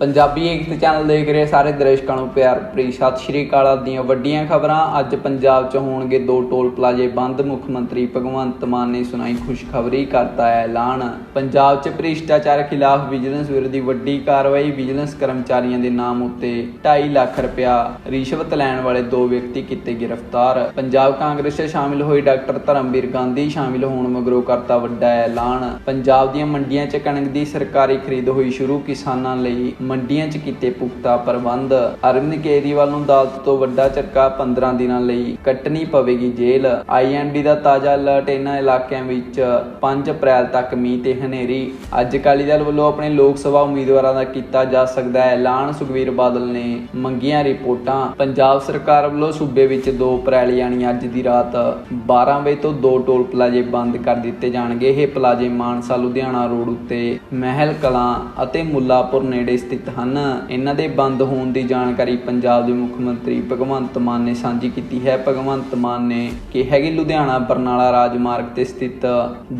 ਪੰਜਾਬੀ ਏਕਤਾ channel ਦੇਖ ਰਹੇ ਸਾਰੇ ਦਰਸ਼ਕਾਂ ਨੂੰ ਪਿਆਰ ਭਰੀ। ਸਤਿ ਸ਼੍ਰੀ ਅਕਾਲ ਦੀਆਂ ਵੱਡੀਆਂ ਖਬਰਾਂ। ਅੱਜ ਪੰਜਾਬ 'ਚ ਹੋਣਗੇ ਦੋ ਟੋਲ ਪਲਾਜ਼ੇ ਬੰਦ। ਮੁੱਖ ਮੰਤਰੀ ਭਗਵੰਤ ਮਾਨ ਨੇ ਸੁਣਾਈ ਖੁਸ਼ਖਬਰੀ, ਕਰਤਾ ਹੈ ਐਲਾਨ। ਪੰਜਾਬ 'ਚ ਭ੍ਰਿਸ਼ਟਾਚਾਰ ਖਿਲਾਫ ਵਿਜੀਲੈਂਸ ਵਿਰੋਧੀ ਵੱਡੀ ਕਾਰਵਾਈ। ਵਿਜੀਲੈਂਸ ਕਰਮਚਾਰੀਆਂ ਦੇ ਨਾਮ ਉੱਤੇ 2.5 ਲੱਖ ਰੁਪਇਆ ਰਿਸ਼ਵਤ ਲੈਣ ਵਾਲੇ ਦੋ ਵਿਅਕਤੀ ਕੀਤੇ ਗ੍ਰਿਫਤਾਰ। ਪੰਜਾਬ ਕਾਂਗਰਸ 'ਚ ਸ਼ਾਮਿਲ ਹੋਏ ਡਾਕਟਰ ਧਰਮਵੀਰ ਗਾਂਧੀ ਸ਼ਾਮਿਲ ਹੋਣ ਮਗਰੋਂ ਕਰਤਾ ਵੱਡਾ ਐਲਾਨ। ਪੰਜਾਬ ਦੀਆਂ ਮੰਡੀਆਂ 'ਚ ਕਣਕ ਦੀ ਸਰਕਾਰੀ ਖਰੀਦ ਹੋਈ ਸ਼ੁਰੂ। ਕਿਸਾਨਾਂ ਲਈ ਮੰਡੀਆਂ 'ਚ ਕੀਤੇ ਪੁਖਤਾ ਪ੍ਰਬੰਧ। ਅਰਵਿੰਦ ਕੇਜਰੀਵਾਲ ਨੂੰ ਅਦਾਲਤ ਤੋਂ ਵੱਡਾ ਝਟਕਾ 15 ਦਿਨਾਂ ਲਈ ਕੱਟਣੀ ਪਵੇਗੀ ਜੇਲ੍ਹ। ਆਈਐਨਡੀ ਦਾ ਤਾਜ਼ਾ ਅਲਰਟ ਇਹਨਾਂ ਇਲਾਕਿਆਂ ਵਿੱਚ 5 ਅਪ੍ਰੈਲ ਤੱਕ ਮੀਂਹ ਤੇ ਹਨੇਰੀ। ਅੱਜ ਅਕਾਲੀ ਦਲ ਵੱਲੋਂ ਆਪਣੇ ਲੋਕ ਸਭਾ ਉਮੀਦਵਾਰਾਂ ਦਾ ਕੀਤਾ ਜਾ ਸਕਦਾ ਹੈ ਐਲਾਨ। ਸੁਖਵੀਰ ਬਾਦਲ ਨੇ ਮੰਗੀਆਂ ਰਿਪੋਰਟਾਂ। ਪੰਜਾਬ ਸਰਕਾਰ ਵੱਲੋਂ ਸੂਬੇ ਵਿੱਚ 2 ਅਪ੍ਰੈਲ ਯਾਨੀ ਅੱਜ ਦੀ ਰਾਤ 12 ਵਜੇ ਤੋਂ ਦੋ ਟੋਲ ਪਲਾਜ਼ੇ ਬੰਦ ਕਰ ਦਿੱਤੇ ਜਾਣਗੇ। ਇਹ ਪਲਾਜ਼ੇ ਮਾਨਸਾ, ਲੁਧਿਆਣਾ ਰੋਡ ਉੱਤੇ ਮਹਿਲ, ਕਲਾਂ ਅਤੇ ਮੁੱਲਾਪੁਰ ਨੇੜੇ ਸਥਿਤ ਹਨ। ਇਹਨਾਂ ਦੇ ਬੰਦ ਹੋਣ ਦੀ ਜਾਣਕਾਰੀ ਪੰਜਾਬ ਦੇ ਮੁੱਖ ਮੰਤਰੀ ਭਗਵੰਤ ਮਾਨ ਨੇ ਸਾਂਝੀ ਕੀਤੀ ਹੈ। ਭਗਵੰਤ ਮਾਨ ਨੇ ਕਿਹਾ ਕਿ ਲੁਧਿਆਣਾ, ਬਰਨਾਲਾ ਰਾਜਮਾਰਗ ਤੇ ਸਥਿਤ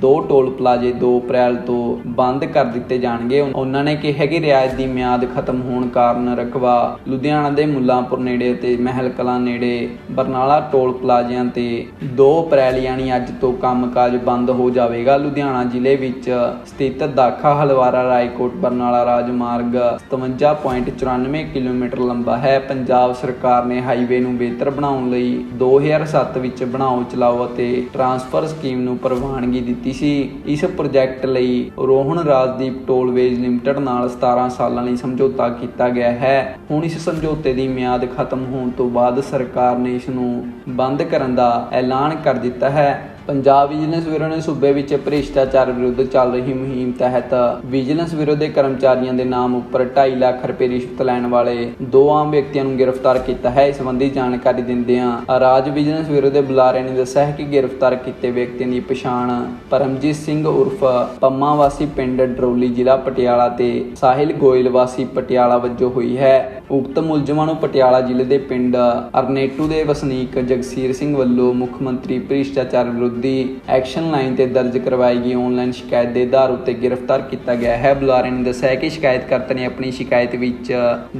ਦੋ ਟੋਲ ਪਲਾਜ਼ੇ 2 ਅਪ੍ਰੈਲ ਤੋਂ ਬੰਦ ਕਰ ਦਿੱਤੇ ਜਾਣਗੇ। ਉਹਨਾਂ ਨੇ ਕਿਹਾ ਕਿ ਰਿਆਇਤ ਦੀ ਮਿਆਦ ਖਤਮ ਹੋਣ ਕਾਰਨ ਰਕਬਾ ਲੁਧਿਆਣਾ ਦੇ ਮੁੱਲਾਂਪੁਰ ਨੇੜੇ ਤੇ ਮਹਿਲ ਕਲਾਂ ਨੇੜੇ ਬਰਨਾਲਾ ਟੋਲ ਪਲਾਜ਼ਿਆਂ ਤੇ 2 ਅਪ੍ਰੈਲ ਯਾਨੀ ਅੱਜ ਤੋਂ ਕੰਮਕਾਜ ਬੰਦ ਹੋ ਜਾਵੇਗਾ। ਲੁਧਿਆਣਾ ਜ਼ਿਲ੍ਹੇ ਵਿੱਚ ਸਥਿਤ ਦਾਖਾ ਹਲਵਾਰਾ ਰਾਏਕੋਟ ਬਰਨਾਲਾ ਰਾਜਮਾਰਗ 57.94 ਕਿਲੋਮੀਟਰ ਲੰਬਾ ਹੈ। ਪੰਜਾਬ ਸਰਕਾਰ ਨੇ ਹਾਈਵੇ ਨੂੰ ਬਿਹਤਰ ਬਣਾਉਣ ਲਈ 2007 ਵਿੱਚ ਬਣਾਓ, ਚਲਾਓ ਅਤੇ ਟਰਾਂਸਫਰ ਸਕੀਮ ਨੂੰ ਪ੍ਰਵਾਨਗੀ ਦਿੱਤੀ ਸੀ। ਇਸ ਪ੍ਰੋਜੈਕਟ ਲਈ ਰੋਹਨ ਰਾਜਦੀਪ ਟੋਲਵੇਜ਼ ਲਿਮਟਿਡ ਨਾਲ 17 ਸਾਲਾਂ ਲਈ ਸਮਝੌਤਾ ਕੀਤਾ ਗਿਆ ਹੈ। ਹੁਣ ਇਸ ਸਮਝੌਤੇ ਦੀ ਮਿਆਦ ਖਤਮ ਹੋਣ ਤੋਂ ਬਾਅਦ ਸਰਕਾਰ ਨੇ ਇਸ ਨੂੰ ਬੰਦ ਕਰਨ ਦਾ ਐਲਾਨ ਕਰ ਦਿੱਤਾ ਹੈ। ਪੰਜਾਬ ਵਿਜੀਲੈਂਸ ਬਿਊਰੋ ਨੇ ਸੂਬੇ ਵਿੱਚ ਭ੍ਰਿਸ਼ਟਾਚਾਰ ਵਿਰੁੱਧ ਚੱਲ ਰਹੀ ਮੁਹਿੰਮ ਤਹਿਤ ਵਿਜੀਲੈਂਸ ਬਿਊਰੋ ਦੇ ਕਰਮਚਾਰੀਆਂ ਦੇ ਨਾਮ ਉੱਪਰ 2.5 ਲੱਖ ਰੁਪਏ ਰਿਸ਼ਵਤ ਲੈਣ ਵਾਲੇ ਦੋ ਆਮ ਵਿਅਕਤੀਆਂ ਨੂੰ ਗ੍ਰਿਫਤਾਰ ਕੀਤਾ ਹੈ। ਇਸ ਸੰਬੰਧੀ ਜਾਣਕਾਰੀ ਦਿੰਦਿਆਂ ਰਾਜ ਵਿਜੀਲੈਂਸ ਬਿਊਰੋ ਦੇ ਬੁਲਾਰੇ ਨੇ ਦੱਸਿਆ ਹੈ ਕਿ ਗ੍ਰਿਫਤਾਰ ਕੀਤੇ ਵਿਅਕਤੀਆਂ ਦੀ ਪਛਾਣ ਪਰਮਜੀਤ ਸਿੰਘ ਉਰਫ ਪੰਮਾ ਵਾਸੀ ਪਿੰਡ ਡਰੋਲੀ ਜ਼ਿਲ੍ਹਾ ਪਟਿਆਲਾ ਤੇ ਸਾਹਿਲ ਗੋਇਲ ਵਾਸੀ ਪਟਿਆਲਾ ਵਜੋਂ ਹੋਈ ਹੈ। ਉਕਤ ਮੁਲਜ਼ਮਾਂ ਨੂੰ ਪਟਿਆਲਾ ਜ਼ਿਲ੍ਹੇ ਦੇ ਪਿੰਡ ਅਰਨੇਟੂ ਦੇ ਵਸਨੀਕ ਜਗਸੀਰ ਸਿੰਘ ਵੱਲੋਂ ਮੁੱਖ ਮੰਤਰੀ ਭ੍ਰਿਸ਼ਟਾਚਾਰ ਵਿਰੁੱਧੀ ਐਕਸ਼ਨ ਲਾਈਨ ਤੇ ਦਰਜ ਕਰਵਾਈ ਗਈ ਆਨਲਾਈਨ ਸ਼ਿਕਾਇਤ ਦੇ ਆਧਾਰ ਉੱਤੇ ਗ੍ਰਿਫਤਾਰ ਕੀਤਾ ਗਿਆ ਹੈ। ਬੁਲਾਰੇ ਨੇ ਦੱਸਿਆ ਹੈ ਕਿ ਸ਼ਿਕਾਇਤਕਰਤਾ ਨੇ ਆਪਣੀ ਸ਼ਿਕਾਇਤ ਵਿੱਚ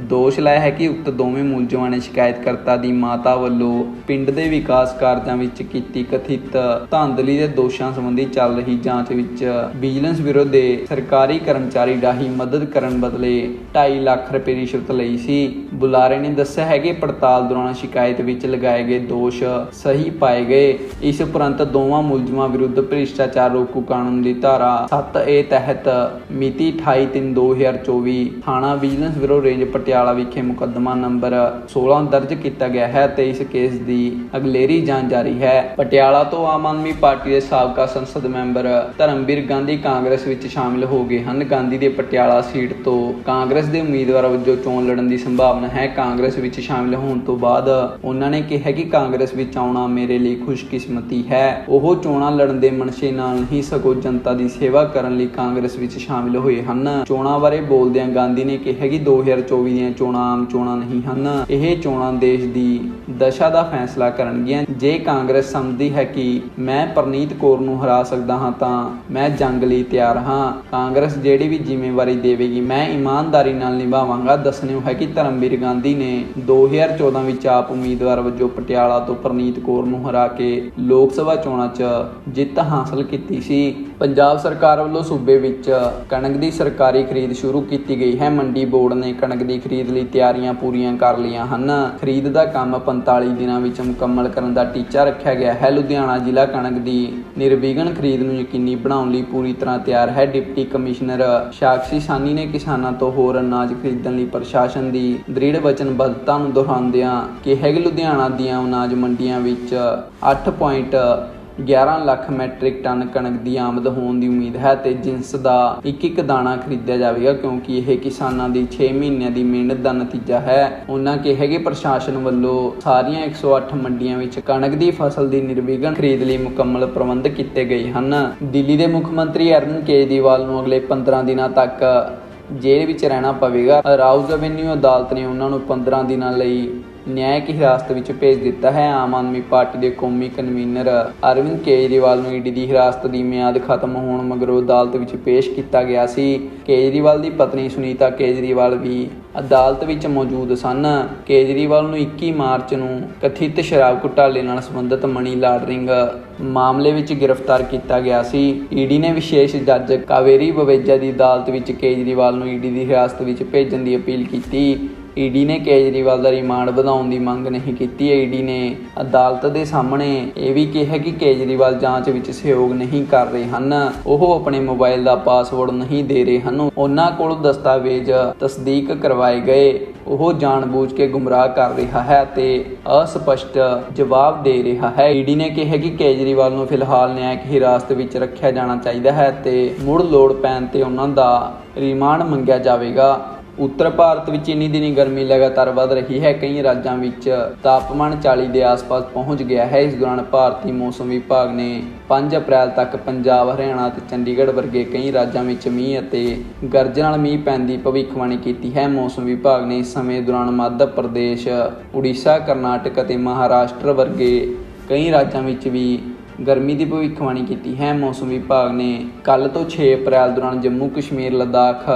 ਦੋਸ਼ ਲਾਇਆ ਹੈ ਕਿ ਉਕਤ ਦੋਵੇਂ ਮੁਲਜ਼ਮਾਂ ਨੇ ਸ਼ਿਕਾਇਤਕਰਤਾ ਦੀ ਮਾਤਾ ਵੱਲੋਂ ਪਿੰਡ ਦੇ ਵਿਕਾਸ ਕਾਰਜਾਂ ਵਿੱਚ ਕੀਤੀ ਕਥਿਤ ਧਾਂਦਲੀ ਦੇ ਦੋਸ਼ਾਂ ਸੰਬੰਧੀ ਚੱਲ ਰਹੀ ਜਾਂਚ ਵਿੱਚ ਵਿਜੀਲੈਂਸ ਬਿਊਰੋ ਦੇ ਸਰਕਾਰੀ ਕਰਮਚਾਰੀ ਰਾਹੀਂ ਮਦਦ ਕਰਨ ਬਦਲੇ 2.5 ਲੱਖ ਰੁਪਏ ਦੀ ਰਿਸ਼ਵਤ ਲਈ ਸੀ। ਬੁਲਾਰੇ ਨੇ ਦੱਸਿਆ ਹੈ ਕਿ ਪੜਤਾਲ ਦੌਰਾਨ ਸ਼ਿਕਾਇਤ ਵਿੱਚ ਲਗਾਏ ਗਏ ਦੋਸ਼ ਸਹੀ ਪਾਏ ਗਏ। ਇਸ ਉਪਰੰਤ ਦੋਵਾਂ ਮੁਲਜ਼ਮਾਂ ਵਿਰੁੱਧ ਭ੍ਰਿਸ਼ਟਾਚਾਰ ਰੋਕੂ ਕਾਨੂੰਨ ਦੀ ਧਾਰਾ 7A ਤਹਿਤ ਮਿਤੀ 28/3/2024 ਥਾਣਾ ਵਿਜੀਲੈਂਸ ਬਿਊਰੋ ਰੇਂਜ ਪਟਿਆਲਾ ਵਿਖੇ ਮੁਕੱਦਮਾ ਨੰਬਰ 16 ਦਰਜ ਕੀਤਾ ਗਿਆ ਹੈ ਤੇ ਇਸ ਕੇਸ ਦੀ ਅਗਲੇਰੀ ਜਾਂਚ ਜਾਰੀ ਹੈ। ਪਟਿਆਲਾ ਤੋਂ ਆਮ ਆਦਮੀ ਪਾਰਟੀ ਦੇ ਸਾਬਕਾ ਸੰਸਦ ਮੈਂਬਰ ਧਰਮਵੀਰ ਗਾਂਧੀ ਕਾਂਗਰਸ ਵਿੱਚ ਸ਼ਾਮਿਲ ਹੋ ਗਏ ਹਨ। ਗਾਂਧੀ ਦੇ ਪਟਿਆਲਾ ਸੀਟ ਤੋਂ ਕਾਂਗਰਸ ਦੇ ਉਮੀਦਵਾਰ ਵਜੋਂ ਚੋਣ ਲੜਨ ਦੀ ਸੰਭਾਵਨਾ ਹੈ ਕਾਂਗਰਸ ਵਿੱਚ ਸ਼ਾਮਿਲ ਹੋਣ ਤੋਂ ਬਾਅਦ। ਉਹਨਾਂ ਨੇ ਕਿਹਾ ਕਿ ਕਾਂਗਰਸ ਵਿੱਚ ਆਉਣਾ ਮੇਰੇ ਲਈ ਖੁਸ਼ਕਿਸਮਤੀ ਹੈ। ਉਹ ਚੋਣਾਂ ਲੜਨ ਦੇ ਮਨਸ਼ੇ ਨਾਲ ਨਹੀਂ ਸਗੋਂ ਜਨਤਾ ਦੀ ਸੇਵਾ ਕਰਨ ਲਈ ਕਾਂਗਰਸ ਵਿੱਚ ਸ਼ਾਮਿਲ ਹੋਏ ਹਨ। ਚੋਣਾਂ ਬਾਰੇ ਬੋਲਦਿਆਂ ਗਾਂਧੀ ਨੇ ਕਿਹਾ ਕਿ 2024 ਦੀਆਂ ਚੋਣਾਂ ਆਮ ਚੋਣਾਂ ਨਹੀਂ ਹਨ। ਇਹ ਚੋਣਾਂ ਦੇਸ਼ ਦੀ ਦਸ਼ਾ ਦਾ ਫੈਸਲਾ ਕਰਨਗੀਆਂ। ਜੇ ਕਾਂਗਰਸ ਸਮਝਦੀ ਹੈ ਕਿ ਮੈਂ ਪਰਨੀਤ ਕੌਰ ਨੂੰ ਹਰਾ ਸਕਦਾ ਹਾਂ ਤਾਂ ਮੈਂ ਜੰਗ ਲਈ ਤਿਆਰ ਹਾਂ। ਕਾਂਗਰਸ ਜਿਹੜੀ ਵੀ ਜ਼ਿੰਮੇਵਾਰੀ ਦੇਵੇਗੀ, ਮੈਂ ਇਮਾਨਦਾਰੀ ਨਾਲ ਨਿਭਾਵਾਂਗਾ। ਦੱਸਣਯੋਗ ਹੈ ਕਿ ਧਰਮਵੀਰ ਗਾਂਧੀ ਨੇ 2014 ਵਿੱਚ ਆਪ ਉਮੀਦਵਾਰ ਵਜੋਂ ਪਟਿਆਲਾ ਤੋਂ ਪ੍ਰਨੀਤ ਕੌਰ ਨੂੰ ਹਰਾ ਕੇ ਲੋਕ ਸਭਾ ਚੋਣਾਂ 'ਚ ਜਿੱਤ ਹਾਸਲ ਕੀਤੀ ਸੀ। ਪੰਜਾਬ ਸਰਕਾਰ ਵੱਲੋਂ ਸੂਬੇ ਵਿੱਚ ਕਣਕ ਦੀ ਸਰਕਾਰੀ ਖਰੀਦ ਸ਼ੁਰੂ ਕੀਤੀ ਗਈ ਹੈ। ਮੰਡੀ ਬੋਰਡ ਨੇ ਕਣਕ ਦੀ ਖਰੀਦ ਲਈ ਤਿਆਰੀਆਂ ਪੂਰੀਆਂ ਕਰ ਲਈਆਂ ਹਨ। ਖਰੀਦ ਦਾ ਕੰਮ 45 ਦਿਨਾਂ ਵਿੱਚ ਮੁਕੰਮਲ ਕਰਨ ਦਾ ਟੀਚਾ ਰੱਖਿਆ ਗਿਆ ਹੈ। ਲੁਧਿਆਣਾ ਜ਼ਿਲ੍ਹਾ ਕਣਕ ਦੀ ਨਿਰਵਿਘਨ ਖਰੀਦ ਨੂੰ ਯਕੀਨੀ ਬਣਾਉਣ ਲਈ ਪੂਰੀ ਤਰ੍ਹਾਂ ਤਿਆਰ ਹੈ। ਡਿਪਟੀ ਕਮਿਸ਼ਨਰ ਸਾਕਸ਼ੀ ਸਾਨੀ ਨੇ ਕਿਸਾਨਾਂ ਤੋਂ ਹੋਰ ਅਨਾਜ ਖਰੀਦਣ ਲਈ ਪ੍ਰਸ਼ਾਸਨ ਦੀ ਦ੍ਰਿੜ ਵਚਨਬੱਧਤਾ ਨੂੰ ਦੁਹਰਾਉਂਦਿਆਂ ਕਿਹਾ ਕਿ ਲੁਧਿਆਣਾ ਦੀਆਂ ਅਨਾਜ ਮੰਡੀਆਂ ਵਿੱਚ 8.11 ਲੱਖ ਮੈਟ੍ਰਿਕ ਟਨ ਕਣਕ ਦੀ ਆਮਦ ਹੋਣ ਦੀ ਉਮੀਦ ਹੈ ਤੇ ਜਿੰਸ ਦਾ ਇੱਕ ਇੱਕ ਦਾਣਾ ਖਰੀਦਿਆ ਜਾਵੇਗਾ, ਕਿਉਂਕਿ ਇਹ ਕਿਸਾਨਾਂ ਦੀ 6 ਮਹੀਨਿਆਂ ਦੀ ਮਿਹਨਤ ਦਾ ਨਤੀਜਾ ਹੈ। ਉਹਨਾਂ ਕਿਹਾ ਕਿ ਪ੍ਰਸ਼ਾਸਨ ਵੱਲੋਂ ਸਾਰੀਆਂ 108 ਮੰਡੀਆਂ ਵਿੱਚ ਕਣਕ ਦੀ ਫਸਲ ਦੀ ਨਿਰਵਿਘਨ ਖਰੀਦ ਲਈ ਮੁਕੰਮਲ ਪ੍ਰਬੰਧ ਕੀਤੇ ਗਏ ਹਨ। ਦਿੱਲੀ ਦੇ ਮੁੱਖ ਮੰਤਰੀ ਅਰਵਿੰਦ ਕੇਜਰੀਵਾਲ ਨੂੰ ਅਗਲੇ 15 ਦਿਨਾਂ ਤੱਕ ਜੇਲ੍ਹ ਵਿੱਚ ਰਹਿਣਾ ਪਵੇਗਾ। ਰਾਉਜ਼ ਐਵੇਨਿਊ ਅਦਾਲਤ ਨੇ ਉਹਨਾਂ ਨੂੰ 15 ਦਿਨਾਂ ਲਈ ਨਿਆਇਕ ਹਿਰਾਸਤ ਵਿੱਚ ਭੇਜ ਦਿੱਤਾ ਹੈ ਆਮ ਆਦਮੀ ਪਾਰਟੀ ਦੇ ਕੌਮੀ ਕਨਵੀਨਰ ਅਰਵਿੰਦ ਕੇਜਰੀਵਾਲ ਨੂੰ ਈਡੀ ਦੀ ਹਿਰਾਸਤ ਦੀ ਮਿਆਦ ਖਤਮ ਹੋਣ ਮਗਰੋਂ ਅਦਾਲਤ ਵਿੱਚ ਪੇਸ਼ ਕੀਤਾ ਗਿਆ ਸੀ ਕੇਜਰੀਵਾਲ ਦੀ ਪਤਨੀ ਸੁਨੀਤਾ ਕੇਜਰੀਵਾਲ ਵੀ ਅਦਾਲਤ ਵਿੱਚ ਮੌਜੂਦ ਸਨ ਕੇਜਰੀਵਾਲ ਨੂੰ 21 ਮਾਰਚ ਨੂੰ ਕਥਿਤ ਸ਼ਰਾਬ ਘੁਟਾਲੇ ਨਾਲ ਸੰਬੰਧਿਤ ਮਨੀ ਲਾਂਡਰਿੰਗ ਮਾਮਲੇ ਵਿੱਚ ਗ੍ਰਿਫਤਾਰ ਕੀਤਾ ਗਿਆ ਸੀ ਈਡੀ ਨੇ ਵਿਸ਼ੇਸ਼ ਜੱਜ ਕਾਵੇਰੀ ਬਵੇਜਾ ਦੀ ਅਦਾਲਤ ਵਿੱਚ ਕੇਜਰੀਵਾਲ ਨੂੰ ਈਡੀ ਦੀ ਹਿਰਾਸਤ ਵਿੱਚ ਭੇਜਣ ਦੀ ਅਪੀਲ ਕੀਤੀ ਈਡੀ ਨੇ ਕੇਜਰੀਵਾਲ ਦਾ ਰਿਮਾਂਡ ਵਧਾਉਣ ਦੀ ਮੰਗ ਨਹੀਂ ਕੀਤੀ। ਈਡੀ ਨੇ ਅਦਾਲਤ ਦੇ ਸਾਹਮਣੇ ਇਹ ਵੀ ਕਿਹਾ ਕਿ ਕੇਜਰੀਵਾਲ ਜਾਂਚ ਵਿੱਚ ਸਹਿਯੋਗ ਨਹੀਂ ਕਰ ਰਹੇ ਹਨ। ਉਹ ਆਪਣੇ ਮੋਬਾਈਲ ਦਾ ਪਾਸਵਰਡ ਨਹੀਂ ਦੇ ਰਹੇ ਹਨ। ਉਹਨਾਂ ਕੋਲ ਦਸਤਾਵੇਜ਼ ਤਸਦੀਕ ਕਰਵਾਏ ਗਏ। ਉਹ ਜਾਣਬੁੱਝ ਕੇ ਗੁੰਮਰਾਹ ਕਰ ਰਿਹਾ ਹੈ ਤੇ ਅਸਪਸ਼ਟ ਜਵਾਬ ਦੇ ਰਿਹਾ ਹੈ। ਈਡੀ ਨੇ ਕਿਹਾ ਕਿ ਕੇਜਰੀਵਾਲ ਨੂੰ ਫਿਲਹਾਲ ਨਿਆਇਕ ਹਿਰਾਸਤ ਵਿੱਚ ਰੱਖਿਆ ਜਾਣਾ ਚਾਹੀਦਾ ਹੈ ਤੇ ਮੁੜ ਲੋੜ ਪੈਣ ਤੇ ਉਹਨਾਂ ਦਾ ਰਿਮਾਂਡ ਮੰਗਿਆ ਜਾਵੇਗਾ। ਉੱਤਰ ਭਾਰਤ ਵਿੱਚ ਇੰਨੀ ਦਿਨੀ ਗਰਮੀ ਲਗਾਤਾਰ ਵਧ ਰਹੀ ਹੈ। ਕਈ ਰਾਜਾਂ ਵਿੱਚ ਤਾਪਮਾਨ 40 ਦੇ ਆਸ-ਪਾਸ ਪਹੁੰਚ ਗਿਆ ਹੈ। ਇਸ ਦੌਰਾਨ ਭਾਰਤੀ ਮੌਸਮ ਵਿਭਾਗ ਨੇ 5 ਅਪ੍ਰੈਲ ਤੱਕ ਪੰਜਾਬ, ਹਰਿਆਣਾ ਅਤੇ ਚੰਡੀਗੜ੍ਹ ਵਰਗੇ ਕਈ ਰਾਜਾਂ ਵਿੱਚ ਮੀਂਹ ਅਤੇ ਗਰਜ ਨਾਲ ਮੀਂਹ ਪੈਣ ਦੀ ਭਵਿੱਖਬਾਣੀ ਕੀਤੀ ਹੈ। ਮੌਸਮ ਵਿਭਾਗ ਨੇ ਇਸ ਸਮੇਂ ਦੌਰਾਨ ਮੱਧ ਪ੍ਰਦੇਸ਼, ਉੜੀਸਾ, ਕਰਨਾਟਕ ਅਤੇ ਮਹਾਰਾਸ਼ਟਰ ਵਰਗੇ ਕਈ ਰਾਜਾਂ ਵਿੱਚ ਵੀ ਗਰਮੀ ਦੀ ਭਵਿੱਖਬਾਣੀ ਕੀਤੀ ਹੈ। ਮੌਸਮ ਵਿਭਾਗ ਨੇ ਕੱਲ ਤੋਂ 6 ਅਪ੍ਰੈਲ ਦੌਰਾਨ ਜੰਮੂ ਕਸ਼ਮੀਰ, ਲਦਾਖ,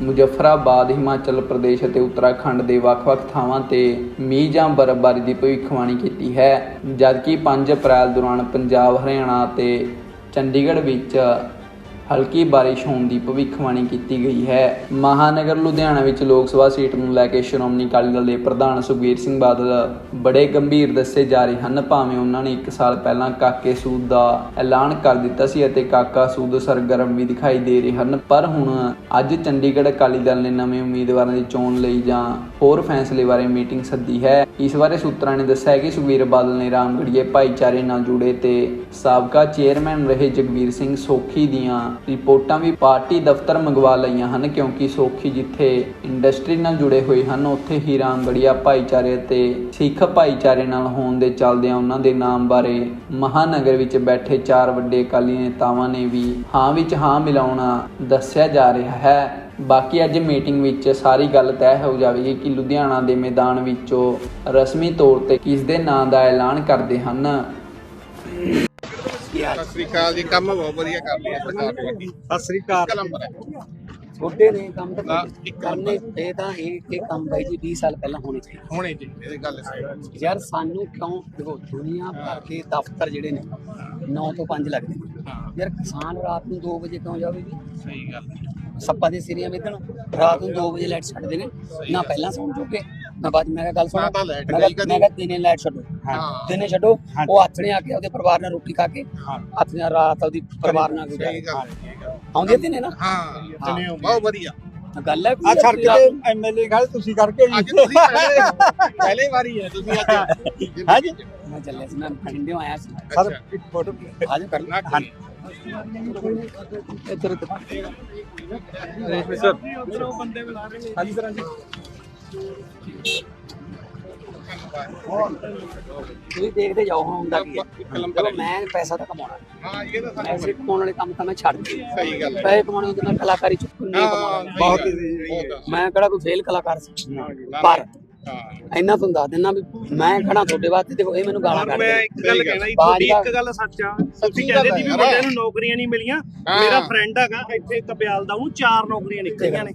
ਮੁਜ਼ੱਫਰਾਬਾਦ, ਹਿਮਾਚਲ ਪ੍ਰਦੇਸ਼ ਅਤੇ ਉੱਤਰਾਖੰਡ ਦੇ ਵੱਖ-ਵੱਖ ਥਾਵਾਂ ਤੇ ਮੀਂਹ ਜਾਂ ਬਰਫ਼ਬਾਰੀ ਦੀ ਭਵਿੱਖਬਾਣੀ ਕੀਤੀ ਹੈ। ਜਦਕਿ 5 ਅਪ੍ਰੈਲ ਦੌਰਾਨ ਪੰਜਾਬ, ਹਰਿਆਣਾ ਅਤੇ ਚੰਡੀਗੜ੍ਹ ਵਿੱਚ ਹਲਕੀ ਬਾਰਿਸ਼ ਹੋਣ ਦੀ ਭਵਿੱਖਬਾਣੀ ਕੀਤੀ ਗਈ ਹੈ। ਮਹਾਨਗਰ ਲੁਧਿਆਣਾ ਵਿੱਚ ਲੋਕ ਸਭਾ ਸੀਟ ਨੂੰ ਲੈ ਕੇ ਸ਼੍ਰੋਮਣੀ ਅਕਾਲੀ ਦਲ ਦੇ ਪ੍ਰਧਾਨ ਸੁਖਬੀਰ ਸਿੰਘ ਬਾਦਲ ਬੜੇ ਗੰਭੀਰ ਦੱਸੇ ਜਾ ਰਹੇ ਹਨ। ਭਾਵੇਂ ਉਹਨਾਂ ਨੇ 1 ਸਾਲ ਪਹਿਲਾਂ ਕਾਕੇ ਸੂਦ ਦਾ ਐਲਾਨ ਕਰ ਦਿੱਤਾ ਸੀ ਅਤੇ ਕਾਕਾ ਸੂਦ ਸਰਗਰਮ ਵੀ ਦਿਖਾਈ ਦੇ ਰਹੇ ਹਨ, ਪਰ ਹੁਣ ਅੱਜ ਚੰਡੀਗੜ੍ਹ ਅਕਾਲੀ ਦਲ ਨੇ ਨਵੇਂ ਉਮੀਦਵਾਰਾਂ ਦੀ ਚੋਣ ਲਈ ਜਾਂ ਹੋਰ ਫੈਸਲੇ ਬਾਰੇ ਮੀਟਿੰਗ ਸੱਦੀ ਹੈ। ਇਸ ਬਾਰੇ ਸੂਤਰਾਂ ਨੇ ਦੱਸਿਆ ਹੈ ਕਿ ਸੁਖਬੀਰ ਬਾਦਲ ਨੇ ਰਾਮਗੜੀਏ ਭਾਈਚਾਰੇ ਨਾਲ ਜੁੜੇ ਤੇ ਸਾਬਕਾ ਚੇਅਰਮੈਨ ਰਹੇ ਜਗਵੀਰ ਸਿੰਘ ਸੋਖੀ ਦੀਆਂ ਰਿਪੋਰਟਾਂ ਵੀ ਪਾਰਟੀ ਦਫ਼ਤਰ ਮੰਗਵਾ ਲਈਆਂ ਹਨ ਕਿਉਂਕਿ ਸੋਖੀ ਜਿੱਥੇ ਇੰਡਸਟਰੀ ਨਾਲ ਜੁੜੇ ਹੋਏ ਹਨ, ਉੱਥੇ ਹੀ ਰਾਮਗੜੀਆ ਭਾਈਚਾਰੇ ਤੇ ਸਿੱਖ ਭਾਈਚਾਰੇ ਨਾਲ ਹੋਣ ਦੇ ਚੱਲਦਿਆਂ ਉਹਨਾਂ ਦੇ ਨਾਮ ਬਾਰੇ ਮਹਾਨਗਰ ਵਿੱਚ ਬੈਠੇ ਚਾਰ ਵੱਡੇ ਅਕਾਲੀ ਨੇਤਾਵਾਂ ਨੇ ਵੀ ਹਾਂ ਵਿੱਚ ਹਾਂ ਮਿਲਾਉਣਾ ਦੱਸਿਆ ਜਾ ਰਿਹਾ ਹੈ। ਬਾਕੀ ਅੱਜ ਮੀਟਿੰਗ ਵਿੱਚ ਸਾਰੀ ਗੱਲ ਤੈਅ ਹੋ ਜਾਵੇਗੀ ਕਿ ਲੁਧਿਆਣਾ ਦੇ ਮੈਦਾਨ ਵਿੱਚੋਂ ਰਸਮੀ ਤੌਰ ਤੇ ਕਿਸ ਦੇ ਨਾਂ ਦਾ ਐਲਾਨ ਕਰਦੇ ਹਨ। ਸ੍ਰੀ ਅਕਾਲ ਜੀ। ਕੰਮ ਬਹੁਤ ਵਧੀਆ ਕਰ ਲਿਆ ਸਰਕਾਰ ਨੇ ਸਤਿ ਸ੍ਰੀ ਅਕਾਲ। ਛੋਟੇ ਨੇ ਕੰਮ ਤਾਂ ਹਾਂ, ਇੱਕ ਕਰਨੇ ਇਹ ਤਾਂ ਇਹ ਇਹ ਕੰਮ ਬਾਈ ਜੀ 20 ਸਾਲ ਪਹਿਲਾਂ ਹੋਣੇ ਚਾਹੀਦੇ। ਹੋਣੇ ਜੀ ਇਹ ਗੱਲ ਸਹੀ ਹੈ। ਯਾਰ ਸਾਨੂੰ ਕਿਉਂ ਦੇਖੋ ਦੁਨੀਆ ਭਰ ਦੇ ਦਫ਼ਤਰ ਜਿਹੜੇ ਨੇ 9 ਤੋਂ 5 ਲੱਗਦੇ ਨੇ। ਹਾਂ। ਯਾਰ ਕਿਸਾਨ ਰਾਤ ਨੂੰ 2 ਵਜੇ ਕਿਉਂ ਜਾਵੇ ਜੀ? ਸਹੀ ਗੱਲ ਸੱਪਾਂ ਦੇ ਸਿਰੀਆਂ ਵੇਚਣ ਰਾਤ ਨੂੰ 2 ਵਜੇ ਲਾਈਟ ਛੱਡਦੇ ਨੇ। ਨਾ ਪਹਿਲਾਂ ਸੌਂ ਚੁੱਕੇ ਨਾ ਬਾਅਦ ਮੈਂ ਕਿਹਾ ਗੱਲ ਸੁਣ। ਨਾ ਤਾਂ light ਮੈਂ ਗਈ ਕਿਹਾ- ਕਦੀ। ਮੈਂ ਕਿਹਾ ਦਿਨੇ ਲਾਈਟ ਛੱਡੋ। ਹਾਂ। ਦਿਨੇ ਛੱਡੋ। ਉਹ ਆਥਣੇ ਆ ਕੇ ਉਹਦੇ ਪਰਿਵਾਰ ਨਾਲ ਰੋਟੀ ਖਾ ਕੇ ਹਾਂ। ਆਥਣੇ ਰਾਤ ਉਹਦੀ ਪਰਿਵਾਰ ਨਾਲ ਸਹੀ ਗੁਜ਼ਾਰੇ ਹੈ, ਗੱਲ ਆਉਂਦੇ ਤੇ ਨੇ ਨਾ? ਹਾਂ ਜਨੇ ਬਹੁਤ ਵਧੀਆ। ਗੱਲ ਹੈ ਆ ਸੜਕ ਤੇ ਐਮਐਲਏ ਗੱਲ ਤੁਸੀਂ ਕਰਕੇ ਅੱਜ ਤੁਸੀਂ ਪਹਿਲੇ ਪਹਿਲੇ ਵਾਰੀ ਹੈ ਤੁਸੀਂ ਅੱਜ। ਹਾਂਜੀ। ਮੈਂ ਚੱਲਿਆ ਸੀ ਮੈਂ ਬਠਿੰਡੇ ਆਇਆ ਸੀ। ਸਰ। ਇੱਕ ਫੋਟੋ ਅੱਜ ਕਰ ਨਾ ਕਰੀ। ਇੱਧਰ ਇੱਧਰ ਰੇਸ਼ਮੀ ਸਰ। ਹਾਂਜੀ ਸਰ ਹਾਂਜੀ। ਤੁਸੀਂ ਦੇਖਦੇ ਜਾਓ ਹੁਣ ਹੁੰਦਾ ਕੀ ਹੈ। ਚਲੋ। ਮੈਂ ਪੈਸਾ ਤਾਂ ਕਮਾਉਣਾ ਹਾਂ। ਇਹ ਤਾਂ ਸਾਨੂੰ ਪੈਸੇ ਕਮਾਉਣ ਵਾਲੇ ਕੰਮ ਤਾਂ ਮੈਂ ਛੱਡ ਦਿੱਤੇ। ਸਹੀ ਗੱਲ ਹੈ। ਪੈਸੇ ਕਮਾਉਣੇ ਉਹਦੇ ਨਾਲ ਕਲਾਕਾਰੀ ਚ ਨਹੀਂ ਕਮਾਉਣਾ। ਬਹੁਤ ਮੈਂ ਕਿਹੜਾ ਕੋਈ ਫੇਲ ਕਲਾਕਾਰ ਸੀ? ਪਰ ਇੰਨਾ ਤੁਹਾਨੂੰ ਦੱਸ ਦਿੰਦਾ ਵੀ ਮੈਂ ਖੜਾ ਤੁਹਾਡੇ ਵਾਸਤੇ ਦੇਖੋ ਇਹ ਮੈਨੂੰ ਗਾਲਾਂ ਕੱਢਦੇ ਮੈਂ। ਇੱਕ ਗੱਲ ਕਹਿਣਾ ਜੀ ਤੁਹਾਡੀ ਇੱਕ ਗੱਲ ਸੱਚ ਆ ਤੁਸੀਂ ਕਹਿੰਦੇ ਸੀ ਵੀ ਮੁੰਡਿਆਂ ਨੂੰ ਨੌਕਰੀਆਂ ਨਹੀਂ ਮਿਲੀਆਂ। ਮੇਰਾ ਫਰੈਂਡ ਹੈਗਾ ਇੱਥੇ ਕਪਿਆਲ ਦਾ ਉਹਨੂੰ ਚਾਰ ਨੌਕਰੀਆਂ ਨਿਕਲੀਆਂ ਨੇ।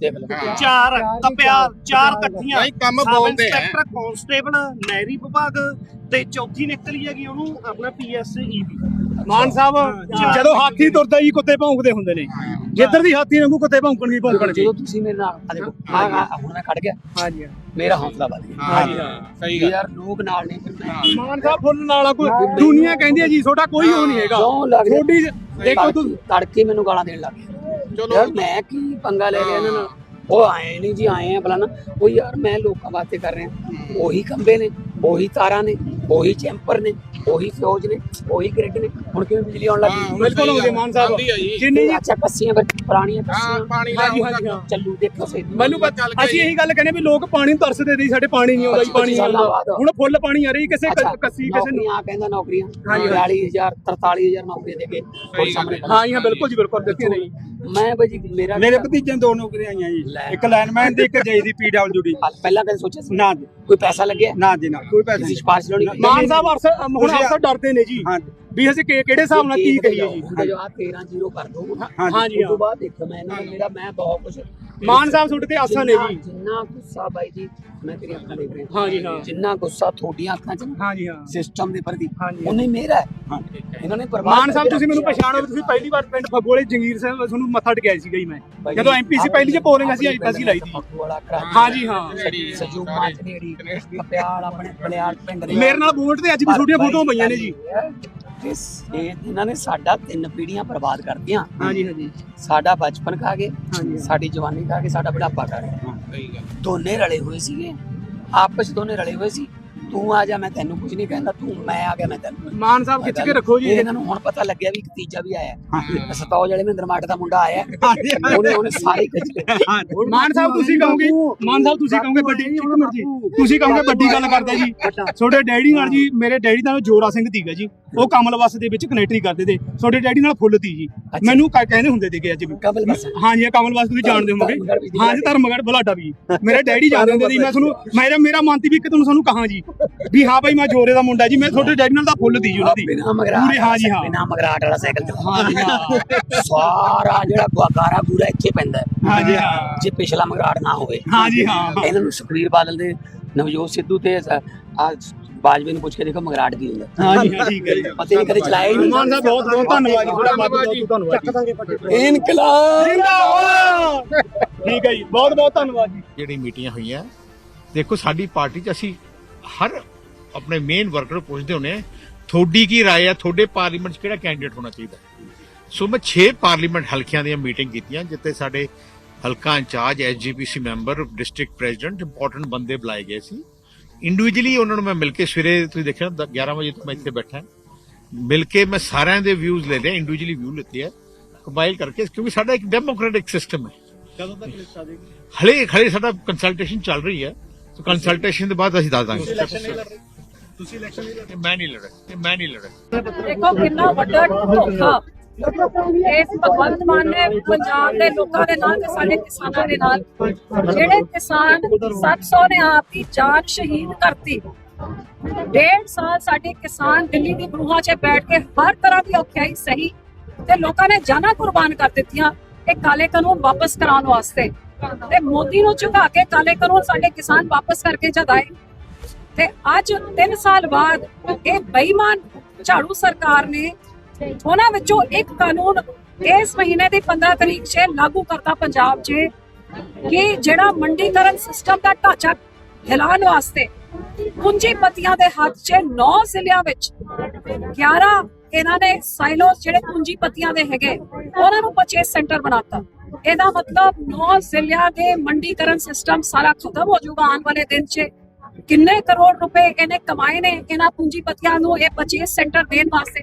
ਚਾਰ ਕਪਿਆਲ ਚਾਰ ਇਕੱਠੀਆਂ ਨਹੀਂ, ਕੰਮ ਬੋਲਦੇ ਆ। ਇੰਸਪੈਕਟਰ ਕਾਂਸਟੇਬਲ ਨਹਿਰੀ ਵਿਭਾਗ ਤੇ ਚੌਥੀ ਨਿਕਲੀ ਹੈਗੀ ਉਹਨੂੰ ਆਪਣਾ ਪੀਐਸਈ ਮਾਨ ਸਾਹਿਬ ਜਦੋਂ ਹਾਥੀ ਤੁਰਦਾ ਜੀ ਕੁੱਤੇ ਭੌਂਕਦੇ ਹੁੰਦੇ ਨੇ। ਜਿੱਧਰ ਦੀ ਹਾਥੀ ਵਾਂਗੂ ਕੁੱਤੇ ਭੌਂਕਣਗੇ ਭੌਂਕਣਗੇ। ਜਦੋਂ ਤੁਸੀਂ ਮੇਰੇ ਨਾਲ ਆ ਦੇਖੋ ਆ ਆ ਹੁਣ ਮੈਂ ਖੜ ਗਿਆ। ਹਾਂਜੀ ਮੇਰਾ ਹੌਸਲਾ ਵੱਧ ਗਿਆ। ਹਾਂ ਸਹੀ ਗੱਲ। ਯਾਰ ਲੋਕ ਨਾਲ ਨਹੀਂ ਫਿਰਦੇ। ਮਾਨ ਸਾਹਿਬ ਫੁੱਲ ਨਾਲ ਆ ਕੋਈ ਦੁਨੀਆ ਕਹਿੰਦੀ ਹੈ ਜੀ ਤੁਹਾਡਾ ਕੋਈ ਉਹ ਨਹੀਂ ਹੈਗਾ। ਤੁਹਾਡੀ ਦੇਖੋ ਤੁਸੀਂ। ਤੜਕੇ ਮੈਨੂੰ ਗਾਲਾਂ ਦੇਣ ਲੱਗ ਗਏ। ਚਲੋ। ਯਾਰ ਮੈਂ ਕੀ ਪੰਗਾ ਲੈ ਲਿਆ ਇਹਨਾਂ ਨਾਲ? ਉਹ ਆਏ ਨਹੀਂ ਜੀ ਆਏ ਆ ਬਲਾਨਾ ਉਹ ਯਾਰ ਮੈਂ ਲੋਕਾਂ ਵਾਸਤੇ ਕਰ ਰਿਹਾ। ਉਹੀ ਕੰਬੇ ਨੇ। ਉਹੀ ਤਾਰਾਂ ਨੇ ਉਹੀ ਚੈਂਪਰ ਨੇ ਉਹੀ ਫਿਊਜ਼ ਨੇ ਉਹੀ ਗ੍ਰਿਡ ਨੇ। ਹੁਣ ਕਿਵੇਂ ਬਿਜਲੀ ਆਉਣ ਲੱਗੀ? ਬਿਲਕੁਲ ਹੋ ਗਏ ਮਾਨ ਸਾਹਿਬ। ਆ। ਜਿੰਨੀ ਜੀ ਅੱਛਾ ਕੱਸੀਆਂ ਪੁਰਾਣੀਆਂ ਕੱਸੀਆਂ। ਪਾਣੀ ਹਾਂ। ਚੱਲੂ। ਦੇਖੋ ਸਹੀ। ਮੈਨੂੰ ਪਤਾ ਅਸੀਂ ਇਹੀ ਗੱਲ ਕਹਿੰਦੇ ਵੀ ਲੋਕ ਪਾਣੀ ਨੂੰ ਤਰਸਦੇ ਨੇ ਸਾਡੇ ਪਾਣੀ ਨਹੀਂ ਆਉਂਦਾ ਜੀ ਪਾਣੀ ਨਹੀਂ ਆਉਂਦਾ। ਹੁਣ ਫੁੱਲ ਪਾਣੀ ਆ ਰਹੀ ਕਿਸੇ ਕੱਸੀ ਕਿਸੇ ਨੂੰ। ਨੌਕਰੀਆਂ ਕਹਿੰਦਾ ਨੌਕਰੀਆਂ। ਹਾਂਜੀ, 42000 43000 ਨੌਕਰੀਆਂ ਦੇ ਕੇ ਹਾਂ। ਜੀ ਹਾਂ ਬਿਲਕੁਲ ਜੀ ਬਿਲਕੁਲ ਦੇਖੀਏ ਨਹੀਂ। ਮੈਂ ਬਾਈ ਜੀ ਮੇਰਾ ਮੇਰੇ ਭਤੀਜੇ ਨੂੰ ਦੋ ਨੌਕਰੀਆਂ ਆਈਆਂ ਜੀ। ਲੈ। ਇੱਕ ਲਾਈਨਮੈਨ ਦੀ ਇੱਕ ਜਈ ਦੀ ਪੀਡਬਲਯੂਡੀ ਪਹਿਲਾਂ ਕਦੇ ਸੋਚਿਆ ਸੀ? ਨਾ ਜੀ। ਕੋਈ ਪੈਸਾ ਲੱਗਿਆ? ਨਾ ਜੀ ਨਾ ਕੋਈ ਪੈਸਾ ਕਿਸੇ ਨਹੀਂ। ਸਿਫਾਰਿਸ਼ ਲੋਣੀ ਮਾਨ ਸਾਹਿਬ ਅਮ ਹੁਣ ਤੁਸੀਂ- ਡਰਦੇ ਨੇ ਜੀ। हाँ ਹਾਂ ਵੀ ਅਸੀਂ ਕਿ- ਕਿਹੜੇ ਹਿਸਾਬ ਨਾਲ ਕੀ ਕਰੀਏ ਜੀ? ਜੋ ਆ 13 ਜ਼ੀਰੋ ਕਰ ਦੋ ਹਾਂ हाँ ਜੀ ਉਸ ਤੋਂ ਬਾਅਦ ਦੇਖੋ ਮੈਂ ਇਹਨਾਂ ਨੂੰ ਮੇਰਾ ਮੈਂ ਬਹੁਤ ਕੁਝ ਮਾਨ ਸਾਹਿਬ ਤੁਹਾਡੇ ਤੇ ਆਸਾਂ ਨੇ ਜੀ। ਜਿੰਨਾ ਗੁੱਸਾ ਬਾਈ ਜੀ ਮੈਂ ਤੇਰੀ ਅੱਖਾਂ ਦੇਖ ਰਿਹਾ। ਹਾਂ ਜੀ ਹਾਂ। ਜਿੰਨਾ ਗੁੱਸਾ ਤੁਹਾਡੀਆਂ ਅੱਖਾਂ 'ਚ ਹਾਂ ਜੀ ਹਾਂ। ਸਿਸਟਮ ਦੇ ਪ੍ਰਤੀ ਹਾਂਜੀ। ਉਹਨੇ ਮੇਰਾ ਹੈ ਹਾਂ। ਇਹਨਾਂ ਨੇ ਪਰਵਾਹ ਮਾਨ ਸਾਹਿਬ ਤੁਸੀਂ ਮੈਨੂੰ ਪਛਾਣੋ ਤੁਸੀਂ ਪਹਿਲੀ ਵਾਰ ਪਿੰਡ ਫਗੋਲੇ ਜੰਗੀਰ ਸਿੰਘ ਤੁਹਾਨੂੰ ਮੱਥਾ ਟਿਕਾਇਆ ਸੀਗਾ ਜੀ ਮੈਂ। ਜਦੋਂ ਐਮਪੀਸੀ ਪਹਿਲੀ ਜੇ ਪੋਲਿੰਗ ਅਸੀਂ ਅਸੀਂ ਲਾਈ ਸੀ। ਹਾਂ ਜੀ ਹਾਂ। ਸਜੂ ਮਾਚਨੇੜੀ ਕਪਿਆਲ ਆਪਣੇ ਬਲਿਆਲ ਪਿੰਡ ਦੇ ਮੇਰੇ ਨਾਲ ਬੂਟ ਤੇ ਅੱਜ ਵੀ ਛੋਟੀਆਂ ਫੋਟੋਆਂ ਪਈਆਂ ਨੇ ਜੀ। ਇਸ ਇਹ ਇਹਨਾਂ ਨੇ ਸਾਡਾ ਤਿੰਨ ਪੀੜ੍ਹੀਆਂ ਬਰਬਾਦ ਕਰਤੀਆਂ। ਹਾਂ ਜੀ ਹਾਂ ਜੀ ਸਾਡਾ ਬਚਪਨ ਖਾ ਗਏ ਹਾਂਜੀ। ਸਾਡੀ ਜਵਾਨੀ ਖਾ ਗਏ ਸਾਡਾ ਬੁਢਾਪਾ ਖਾ ਗਏ। ਸਹੀ ਗੱਲ। ਦੋਨੇ ਰਲੇ ਹੋਏ ਸੀਗੇ। ਆਪਸ 'ਚ ਦੋਨੇ ਰਲੇ ਹੋਏ ਸੀ। ਤੂੰ ਆ ਜਾ ਮੈਂ ਤੈਨੂੰ ਕੁਝ ਨਹੀਂ ਕਹਿੰਦਾ ਤੂੰ ਮੈਂ ਆ ਗਿਆ ਮੈਂ ਤੈਨੂੰ ਮਾਨ ਸਾਹਿਬ ਖਿੱਚ ਕੇ ਰੱਖੋ ਜੀ। ਇਹ ਇਹਨਾਂ ਨੂੰ ਹੁਣ ਪਤਾ ਲੱਗਿਆ ਵੀ ਇੱਕ ਤੀਜਾ ਵੀ ਆਇਆ। ਸਤੌਜ ਵਾਲੇ ਮਹਿੰਦਰ ਮਾਟ ਦਾ ਮੁੰਡਾ ਆਇਆ। ਉਹਨੇ ਉਹਨੇ ਸਾਰੇ ਖਿੱਚ ਲਏ। ਮਾਨ ਸਾਹਿਬ ਤੁਸੀਂ ਕਹੋਗੇ ਮਾਨ ਸਾਹਿਬ ਤੁਸੀਂ ਕਹੋਗੇ ਵੱਡੀ ਇੱਕ ਮਿੰਟ ਜੀ ਤੁਸੀਂ ਕਹੋਗੇ ਵੱਡੀ ਗੱਲ ਕਰਦਾ ਜੀ। ਤੁਹਾਡੇ ਡੈਡੀ ਨਾਲ ਜੀ ਮੇਰੇ ਡੈਡੀ ਦਾ ਨਾਮ ਜੋਰਾ ਸਿੰਘ ਸੀਗਾ ਜੀ। ਉਹ ਕਮਲਵਸ ਦੇ ਵਿੱਚ ਕਨੈਕਟਰੀ ਕਰਦੇ ਤੇ ਤੁਹਾਡੇ ਡੈਡੀ ਨਾਲ ਫੁੱਲ ਤੀ ਜੀ। ਮੈਨੂੰ ਕ- ਕਹਿੰਦੇ ਹੁੰਦੇ ਸੀਗੇ ਅੱਜ ਵੀ। ਕਬਲ ਬਸ ਹਾਂ ਜੀ ਇਹ ਕਮਲਵਸ ਤੁਸੀਂ ਜਾਣਦੇ ਹੋਵੋਗੇ। ਹਾਂ ਜੀ। ਧਰਮਗੜ ਬਲਾਡਾ ਵੀ। ਮੇਰੇ ਡੈਡੀ ਜਾਣਦੇ ਹੁੰਦੇ ਸੀ। ਮੈਂ ਤੁਹਾਨੂੰ ਮੇਰਾ ਮੇਰਾ ਮੰਨਤੀ ਵੀ ਇੱਕ ਤੁਹਾਨੂੰ ਸਾਨੂੰ ਕਹਾਂ ਜੀ। ਵੀ ਹਾਂ ਭਾਈ ਮੈਂ ਜੋਰੇ ਦਾ ਮੁੰਡਾ ਜੀ। ਮੈਂ ਤੁਹਾਡੇ ਡੈਡੀ ਨਾਲ ਤਾਂ ਫੁੱਲ ਤੀ ਜੀ ਉਹਨਾਂ ਦੀ। ਬਿਨਾ ਮਗਰਾਟ। ਪੂਰੇ ਹਾਂ ਜੀ ਹਾਂ। ਬਿਨਾ ਮਗਰਾਟ ਵਾਲਾ ਸਾਈਕਲ ਤੇ। ਹਾਂ ਜੀ ਹਾਂ। ਸਾਰਾ ਜਿਹੜਾ ਗੁਆਕਾਰਾ ਪੂਰਾ ਇੱਥੇ ਪੈਂਦਾ ਹੈ। ਹਾਂ ਜੀ ਹਾਂ। ਜੇ ਪਿਛਲਾ ਮਗਰਾਟ ਨਾ ਹੋਵੇ। ਹਾਂ ਜੀ ਹਾਂ। ਇਹਨਾਂ ਨੂੰ ਸੁਖਵੀਰ ਬਾਦਲ ਦੇ ਨਵਜੋਤ ਸਿੱਧੂ ਤੇ ਆ ਬਾਜਵੇ ਨੂੰ ਪੁੱਛ ਕੇ ਦੇਖੋ ਮਗਰਾਟ ਕੀ ਹੁੰਦਾ ਹਾਂ ਜੀ ਹਾਂ ਠੀਕ ਹੈ ਜੀ ਪਤਾ ਨਹੀਂ ਕਦੇ ਚਲਾਇਆ ਹੀ ਨਹੀਂ ਮਾਨ ਸਾਹਿਬ ਬਹੁਤ ਬਹੁਤ ਧੰਨਵਾਦ ਜੀ ਤੁਹਾਡਾ ਬਹੁਤ ਬਹੁਤ ਧੰਨਵਾਦ ਜੀ ਇਨਕਲਾਬ ਜਿੰਦਾਬਾਦ ਠੀਕ ਹੈ ਜੀ ਬਹੁਤ ਬਹੁਤ ਧੰਨਵਾਦ ਜੀ ਜਿਹੜੀ ਮੀਟਿੰਗਾਂ ਹੋਈਆਂ ਦੇਖੋ ਸਾਡੀ ਪਾਰਟੀ 'ਚ ਅਸੀਂ ਹਰ ਆਪਣੇ ਮੇਨ ਵਰਕਰ ਨੂੰ ਪੁੱਛਦੇ ਹੁੰਦੇ ਹਾਂ ਤੁਹਾਡੀ ਕੀ رائے ਹੈ ਤੁਹਾਡੇ ਪਾਰਲੀਮੈਂਟ 'ਚ ਕਿਹੜਾ ਕੈਂਡੀਡੇਟ ਹੋਣਾ ਚਾਹੀਦਾ ਸੋ ਮੈਂ 6 ਪਾਰਲੀਮੈਂਟ ਹਲਕਿਆਂ ਦੀਆਂ ਮੀਟਿੰਗ ਕੀਤੀਆਂ ਜਿੱਥੇ ਸਾਡੇ ਹਲਕਾ incharge SGPC member district president important ਬੰਦੇ ਬੁਲਾਏ ਗਏ ਸੀ ਇੰਡੀਵਿਜੂਅਲੀ ਉਹਨਾਂ ਨੂੰ ਮੈਂ ਮਿਲ ਕੇ ਸਵੇਰੇ ਤੁਸੀਂ ਦੇਖਿਆ ਨਾ 11 ਵਜੇ ਤੋਂ ਮੈਂ ਇੱਥੇ ਬੈਠਾ ਹਾਂ। ਮਿਲ ਕੇ ਮੈਂ ਸਾਰਿਆਂ ਦੇ ਵਿਊਜ਼ ਲੈ ਲਏ ਇੰਡੀਵਿਜੂਅਲੀ ਵਿਊ ਲਿੱਤੇ ਆ ਕੰਬਾਈਨ ਕਰਕੇ ਕਿਉਂਕਿ ਸਾਡਾ ਇੱਕ ਡੈਮੋਕ੍ਰੈਟਿਕ ਸਿਸਟਮ ਹੈ। ਕਦੋਂ ਤੱਕ ਲਿਸਟ ਆ ਜਾਏਗੀ? ਹਲੇ ਹਲੇ ਸਾਡਾ ਕੰਸਲਟੇਸ਼ਨ ਚੱਲ ਰਹੀ ਹੈ। ਸੋ ਕੰਸਲਟੇਸ਼ਨ ਦੇ ਬਾਅਦ ਅਸੀਂ ਦੱਸ ਦਾਂਗੇ। ਤੁਸੀਂ ਇਲੈਕਸ਼ਨ ਨਹੀਂ ਇਹ ਮੈਂ ਨਹੀਂ ਲੜ ਰਿਹਾ। ਮੈਂ ਨਹੀਂ ਲੜ ਰਿਹਾ। ਦੇਖੋ ਕਿੰਨਾ ਵੱਡਾ ਧੋਖਾ। ਇਸ ਭਗਵੰਤ ਮਾਨ ਨੇ ਪੰਜਾਬ ਦੇ ਲੋਕਾਂ ਦੇ ਨਾਲ ਤੇ ਸਾਡੇ ਕਿਸਾਨਾਂ ਦੇ ਨਾਲ ਜਿਹੜੇ ਕਿਸਾਨ 700 ਨੇ ਆਪ ਦੀ ਜਾਨ ਸ਼ਹੀਦ ਕਰਤੀ। ਡੇਢ ਸਾਲ ਸਾਡੇ ਕਿਸਾਨ ਦਿੱਲੀ ਦੀ ਬਰੂਹਾਂ 'ਚ ਬੈਠ ਕੇ ਹਰ ਤਰ੍ਹਾਂ ਦੀ ਔਖਿਆਈ ਸਹੀ ਤੇ ਲੋਕਾਂ ਨੇ ਜਾਨਾਂ ਕੁਰਬਾਨ ਕਰ ਦਿੱਤੀਆਂ ਇਹ ਕਾਲੇ ਕਾਨੂੰਨ ਵਾਪਸ ਕਰਾਉਣ ਵਾਸਤੇ। ਤੇ ਮੋਦੀ ਨੂੰ ਝੁਕਾ ਕੇ ਕਾਲੇ ਕਾਨੂੰਨ ਸਾਡੇ ਕਿਸਾਨ ਵਾਪਸ ਕਰਕੇ ਜਦ ਆਏ ਤੇ ਅੱਜ 3 ਸਾਲ ਬਾਅਦ ਇਹ ਬੇਈਮਾਨ ਝਾੜੂ ਸਰਕਾਰ ਨੇ ਉਹਨਾਂ ਵਿੱਚੋਂ ਇੱਕ ਕਾਨੂੰਨ ਇਸ ਮਹੀਨੇ ਦੀ 15 ਤਰੀਕ 'ਚ ਲਾਗੂ ਕਰਤਾ ਪੰਜਾਬ 'ਚ ਕਿ ਜਿਹੜਾ ਮੰਡੀਕਰਨ ਸਿਸਟਮ ਦਾ ਢਾਂਚਾ ਹਿਲਾਉਣ ਵਾਸਤੇ ਪੂੰਜੀਪਤੀਆਂ ਦੇ ਹੱਥ 'ਚ 9 ਜ਼ਿਲ੍ਹਿਆਂ ਵਿੱਚ 11 ਇਹਨਾਂ ਨੇ ਸਾਈਲੋਸ ਜਿਹੜੇ ਪੂੰਜੀਪਤੀਆਂ ਦੇ ਹੈਗੇ, ਉਹਨਾਂ ਨੂੰ ਪਰਚੇਸ ਸੈਂਟਰ ਬਣਾਤਾ। ਇਹਦਾ ਮਤਲਬ 9 ਜ਼ਿਲ੍ਹਿਆਂ ਦੇ ਮੰਡੀਕਰਨ ਸਿਸਟਮ ਸਾਰਾ ਖਤਮ ਹੋ ਜਾਊਗਾ ਆਉਣ ਵਾਲੇ ਦਿਨ 'ਚ। ਕਿੰਨੇ ਕਰੋੜ ਰੁਪਏ ਇਹਨੇ ਕਮਾਏ ਨੇ ਇਹਨਾਂ ਪੂੰਜੀਪਤੀਆਂ ਨੂੰ ਇਹ ਪਰਚੇਸ ਸੈਂਟਰ ਦੇਣ ਵਾਸਤੇ?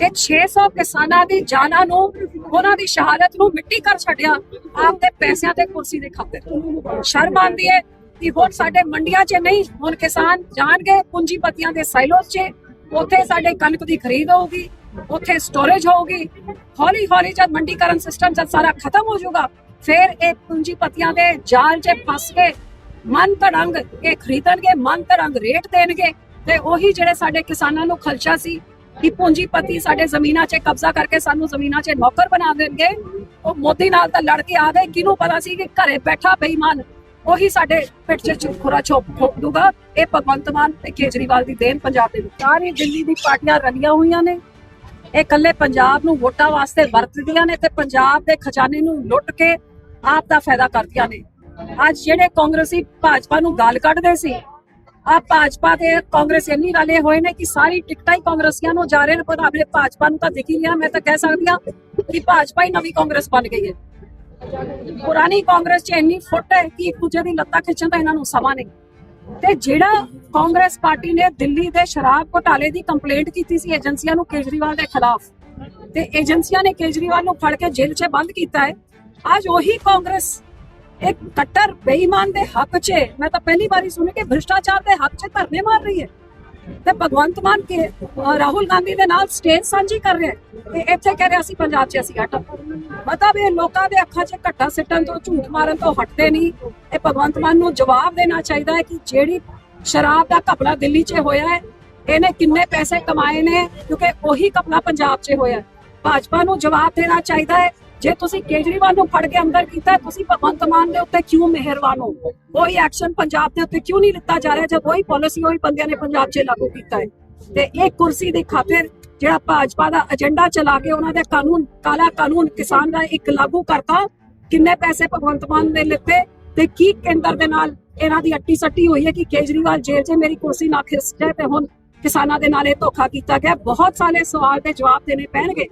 ਤੇ 600 ਕਿਸਾਨਾਂ ਦੀ ਜਾਨਾਂ ਨੂੰ, ਉਹਨਾਂ ਦੀ ਸ਼ਹਾਦਤ ਨੂੰ ਮਿੱਟੀ ਕਰ ਛੱਡਿਆ ਆਪਦੇ ਪੈਸਿਆਂ ਤੇ ਕੁਰਸੀ ਦੇ ਖਾਤੇ ਸ਼ਰਮ ਆਉਂਦੀ ਹੈ ਕਿ ਹੁਣ ਸਾਡੇ ਮੰਡੀਆਂ 'ਚ ਨਹੀਂ, ਹੁਣ ਕਿਸਾਨ ਜਾਣਗੇ ਪੂੰਜੀਪਤੀਆਂ ਦੇ ਸਾਈਲੋਸ 'ਚ, ਉੱਥੇ ਸਾਡੇ ਕਣਕ ਦੀ ਖਰੀਦ ਹੋਊਗੀ, ਉੱਥੇ ਸਟੋਰੇਜ ਹੋਊਗੀ। ਹੌਲੀ ਹੌਲੀ ਜਦ ਮੰਡੀਕਰਨ ਸਿਸਟਮ ਜਦ ਸਾਰਾ ਖਤਮ ਹੋ ਜਾਊਗਾ, ਫਿਰ ਇਹ ਪੂੰਜੀਪਤੀਆਂ ਦੇ ਜਾਲ 'ਚ ਫਸ ਕੇ ਮਨ ਤੜੰਗ ਇਹ ਖਰੀਦਣਗੇ, ਮਨ ਤੜੰਗ ਰੇਟ ਦੇਣਗੇ। ਤੇ ਉਹੀ ਜਿਹੜੇ ਸਾਡੇ ਕਿਸਾਨਾਂ ਨੂੰ ਖਲਚਾ ਸੀ ਕਿ ਪੂੰਜੀਪਤੀ ਸਾਡੇ ਜ਼ਮੀਨਾਂ 'ਚ ਕਬਜ਼ਾ ਕਰਕੇ ਸਾਨੂੰ ਜ਼ਮੀਨਾਂ 'ਚ ਨੌਕਰ ਬਣਾ ਦੇਣਗੇ। ਉਹ ਮੋਦੀ ਨਾਲ ਤਾਂ ਲੜ ਕੇ ਆ ਗਏ। ਕਿਹਨੂੰ ਪਤਾ ਸੀ ਕਿ ਘਰੇ ਬੈਠਾ ਬੇਈਮਾਨ, ਉਹੀ ਸਾਡੇ ਪਿੱਠ 'ਚ ਚੁਖਰਾ ਚੋਪ ਠੋਕ ਦੂਗਾ ਇਹ ਭਗਵੰਤ ਮਾਨ ਤੇ ਕੇਜਰੀਵਾਲ ਦੀ ਦੇਣ ਪੰਜਾਬ ਦੇ ਵਿੱਚ। ਸਾਰੀ ਦਿੱਲੀ ਦੀ ਪਾਰਟੀਆਂ ਰਲੀਆਂ ਹੋਈਆਂ ਨੇ। ਇਹ ਇਕੱਲੇ ਪੰਜਾਬ ਨੂੰ ਵੋਟਾਂ ਵਾਸਤੇ ਵਰਤਦੀਆਂ ਨੇ ਤੇ ਪੰਜਾਬ ਦੇ ਖਜ਼ਾਨੇ ਨੂੰ ਲੁੱਟ ਕੇ ਆਪ ਦਾ ਫਾਇਦਾ ਕਰਦੀਆਂ ਨੇ। ਅੱਜ ਜਿਹੜੇ ਕਾਂਗਰਸੀ ਭਾਜਪਾ ਨੂੰ ਗਾਲ ਕੱਢਦੇ ਸੀ ਆ ਭਾਜਪਾ ਦੇ ਕਾਂਗਰਸ ਇੰਨੀ ਰਲੇ ਹੋਏ ਨੇ ਕਿ ਸਾਰੀ ਟਿਕਟਾਂ ਹੀ ਕਾਂਗਰਸੀਆਂ ਨੂੰ ਜਾ ਰਹੇ ਨੇ, ਪਰ ਆਪਣੇ ਭਾਜਪਾ ਨੂੰ ਤਾਂ ਦਿਖ ਹੀ ਨਹੀਂ ਮੈਂ ਤਾਂ ਕਹਿ ਸਕਦੀ ਹਾਂ ਕਿ ਭਾਜਪਾ ਹੀ ਨਵੀਂ ਕਾਂਗਰਸ ਬਣ ਗਈ ਹੈ। ਪੁਰਾਣੀ ਕਾਂਗਰਸ 'ਚ ਇੰਨੀ ਫੁੱਟ ਹੈ ਕਿ ਇੱਕ ਦੂਜੇ ਦੀ ਲੱਤਾਂ ਖਿੱਚਣ ਦਾ ਇਹਨਾਂ ਨੂੰ ਸਮਾਂ ਨਹੀਂ। ਤੇ ਜਿਹੜਾ ਕਾਂਗਰਸ ਪਾਰਟੀ ਨੇ ਦਿੱਲੀ ਦੇ ਸ਼ਰਾਬ ਘੁਟਾਲੇ ਦੀ ਕੰਪਲੇਂਟ ਕੀਤੀ ਸੀ ਏਜੰਸੀਆਂ ਨੂੰ ਕੇਜਰੀਵਾਲ ਦੇ ਖਿਲਾਫ, ਤੇ ਏਜੰਸੀਆਂ ਨੇ ਕੇਜਰੀਵਾਲ ਨੂੰ ਫੜ ਕੇ ਜੇਲ੍ਹ 'ਚ ਬੰਦ ਕੀਤਾ ਹੈ। ਅੱਜ ਉਹੀ ਕਾਂਗਰਸ ਇੱਕ ਕੱਟਰ ਬੇਈਮਾਨ ਦੇ ਹੱਕ 'ਚ ਮੈਂ ਤਾਂ ਪਹਿਲੀ ਵਾਰੀ ਸੁਣੀ ਕਿ ਭ੍ਰਿਸ਼ਟਾਚਾਰ ਦੇ ਹੱਕ 'ਚ ਧਰਨੇ ਮਾਰ ਰਹੀ ਹੈ। ਤੇ ਭਗਵੰਤ ਮਾਨ ਕੇ ਰਾਹੁਲ ਗਾਂਧੀ ਦੇ ਨਾਲ ਸਟੇਜ ਸਾਂਝੀ ਕਰ ਰਿਹਾ ਤੇ ਇੱਥੇ ਕਹਿ ਰਿਹਾ ਅਸੀਂ ਪੰਜਾਬ 'ਚ ਅਸੀਂ ਅਟਕ ਮਤਲਬ ਇਹ ਲੋਕਾਂ ਦੇ ਅੱਖਾਂ 'ਚ ਘੱਟਾ ਸਿੱਟਣ ਤੋਂ, ਝੂਠ ਮਾਰਨ ਤੋਂ ਹਟਦੇ ਨਹੀਂ। ਇਹ ਭਗਵੰਤ ਮਾਨ ਨੂੰ ਜਵਾਬ ਦੇਣਾ ਚਾਹੀਦਾ ਹੈ ਕਿ ਜਿਹੜੀ ਸ਼ਰਾਬ ਦਾ ਘਪਲਾ ਦਿੱਲੀ 'ਚ ਹੋਇਆ ਹੈ, ਇਹਨੇ ਕਿੰਨੇ ਪੈਸੇ ਕਮਾਏ ਨੇ? ਕਿਉਂਕਿ ਉਹੀ ਘਪਲਾ ਪੰਜਾਬ 'ਚ ਹੋਇਆ ਭਾਜਪਾ ਨੂੰ ਜਵਾਬ ਦੇਣਾ ਚਾਹੀਦਾ ਹੈ। ਜੇ ਤੁਸੀਂ ਕੇਜਰੀਵਾਲ ਨੂੰ ਫੜ ਕੇ ਅੰਦਰ ਕੀਤਾ, ਤੁਸੀਂ ਭਗਵੰਤ ਮਾਨ ਦੇ ਉੱਤੇ ਕਿਉਂ ਮਿਹਰਬਾਨ ਹੋ? ਕੋਈ ਐਕਸ਼ਨ ਪੰਜਾਬ ਦੇ ਉੱਤੇ ਕਿਉਂ ਨਹੀਂ ਲਿੱਤਾ ਜਾ ਰਿਹਾ, ਜਦ ਉਹੀ ਪਾਲਿਸੀ ਉਹੀ ਬੰਦਿਆਂ ਨੇ ਪੰਜਾਬ 'ਚ ਲਾਗੂ ਕੀਤਾ ਹੈ? ਤੇ ਇਹ ਕੁਰਸੀ ਦੀ ਖਾਤਰ ਜਿਹੜਾ ਭਾਜਪਾ ਦਾ ਏਜੰਡਾ ਚਲਾ ਕੇ ਉਹਨਾਂ ਦੇ ਕਾਨੂੰਨ, ਕਾਲਾ ਕਾਨੂੰਨ ਕਿਸਾਨ ਦਾ ਇੱਕ ਲਾਗੂ ਕਰਤਾ, ਕਿੰਨੇ ਪੈਸੇ ਭਗਵੰਤ ਮਾਨ ਨੇ ਲਿੱਤੇ ਤੇ ਕੀ ਕੇਂਦਰ ਦੇ ਨਾਲ ਇਹਨਾਂ ਦੀ ਅੱਟੀ ਸੱਟੀ ਹੋਈ ਹੈ ਕਿ ਕੇਜਰੀਵਾਲ ਜੇਲ੍ਹ 'ਚ ਮੇਰੀ ਕੁਰਸੀ ਨਾ ਖਿਸ ਤੇ ਹੁਣ ਕਿਸਾਨਾਂ ਦੇ ਨਾਲ ਇਹ ਧੋਖਾ ਕੀਤਾ ਗਿਆ। ਬਹੁਤ ਸਾਰੇ ਸਵਾਲ ਦੇ ਜਵਾਬ ਦੇਣੇ ਪੈਣਗੇ।